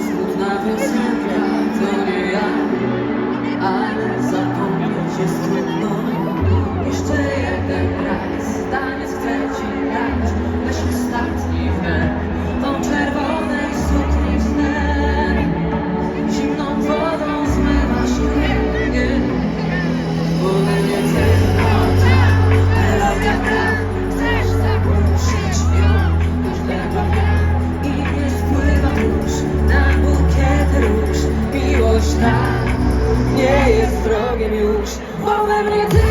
Смутна пісенька, то не я, а не за. Don't let me down.